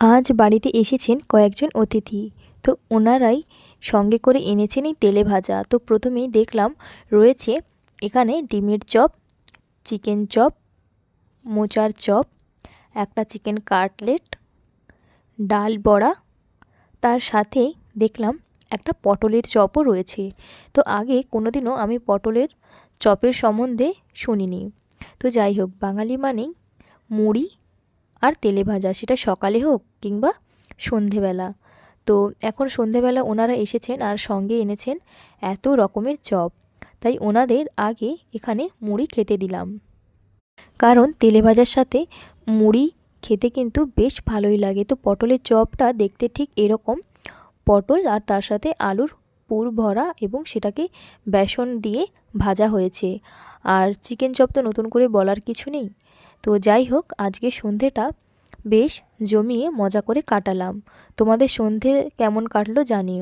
আজ বাড়িতে এসেছেন কয়েকজন অতিথি। তো ওনারাই সঙ্গে করে এনেছেন এই তেলে ভাজা। তো প্রথমেই দেখলাম রয়েছে এখানে ডিমের চপ, চিকেন চপ, মোচার চপ, একটা চিকেন কাটলেট, ডাল বড়া। তার সাথে দেখলাম একটা পটলের চপও রয়েছে। তো আগে কোনোদিনও আমি পটলের চপের সম্বন্ধে শুনিনি। তো যাই হোক, বাঙালি মানেই মুড়ি আর তেলে ভাজা, সেটা সকালে হোক কিংবা সন্ধেবেলা। তো এখন সন্ধেবেলা ওনারা এসেছেন আর সঙ্গে এনেছেন এত রকমের চপ। তাই ওনাদের আগে এখানে মুড়ি খেতে দিলাম। কারণ তেলে ভাজার সাথে মুড়ি খেতে কিন্তু বেশ ভালোই লাগে। তো পটলের চপটা দেখতে ঠিক এরকম পটল আর তার সাথে আলুর পুর ভরা এবং সেটাকে বেসন দিয়ে ভাজা হয়েছে। আর চিকেন চপ তো নতুন করে বলার কিছু নেই। তো যাই হোক, আজকে সন্ধেটা বেশ জমিয়ে মজা করে কাটালাম। তোমাদের সন্ধে কেমন কাটলো জানিও।